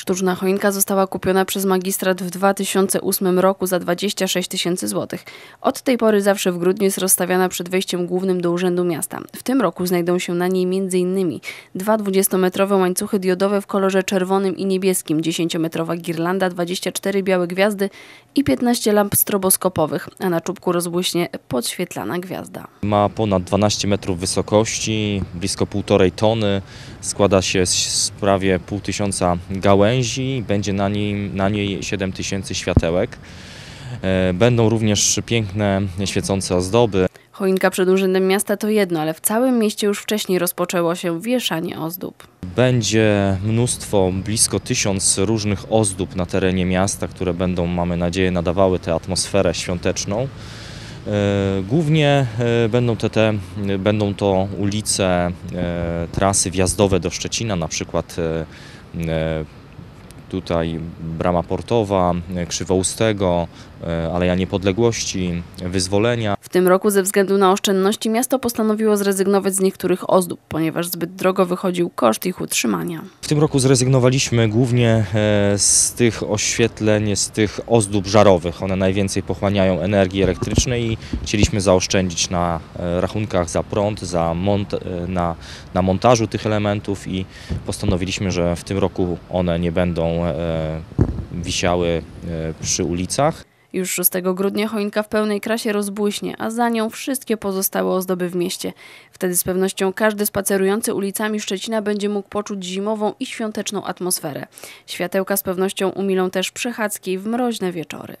Sztuczna choinka została kupiona przez magistrat w 2008 roku za 26 tysięcy złotych. Od tej pory zawsze w grudniu jest rozstawiana przed wejściem głównym do Urzędu Miasta. W tym roku znajdą się na niej m.in. dwa 20-metrowe łańcuchy diodowe w kolorze czerwonym i niebieskim, 10-metrowa girlanda, 24 białe gwiazdy i 15 lamp stroboskopowych, a na czubku rozbłyśnie podświetlana gwiazda. Ma ponad 12 metrów wysokości, blisko 1,5 tony, składa się z prawie pół tysiąca gałęzi, będzie na niej, na niej 7 tysięcy światełek. E, Będą również piękne świecące ozdoby. Choinka przed Urzędem Miasta to jedno, ale w całym mieście już wcześniej rozpoczęło się wieszanie ozdób. Będzie mnóstwo, blisko tysiąc różnych ozdób na terenie miasta, które będą, mamy nadzieję, nadawały tę atmosferę świąteczną. E, Głównie e, będą, te, te, będą to ulice, trasy wjazdowe do Szczecina, na przykład tutaj Brama Portowa, e, Krzywoustego, e, Aleja Niepodległości, Wyzwolenia. W tym roku ze względu na oszczędności miasto postanowiło zrezygnować z niektórych ozdób, ponieważ zbyt drogo wychodził koszt ich utrzymania. W tym roku zrezygnowaliśmy głównie e, z tych oświetleń, z tych ozdób żarowych. One najwięcej pochłaniają energii elektrycznej i chcieliśmy zaoszczędzić na rachunkach za prąd, za mont, na, na montażu tych elementów i postanowiliśmy, że w tym roku one nie będą e, wisiały e, przy ulicach. Już 6 grudnia choinka w pełnej krasie rozbłyśnie, a za nią wszystkie pozostałe ozdoby w mieście. Wtedy z pewnością każdy spacerujący ulicami Szczecina będzie mógł poczuć zimową i świąteczną atmosferę. Światełka z pewnością umilą też przechadzki w mroźne wieczory.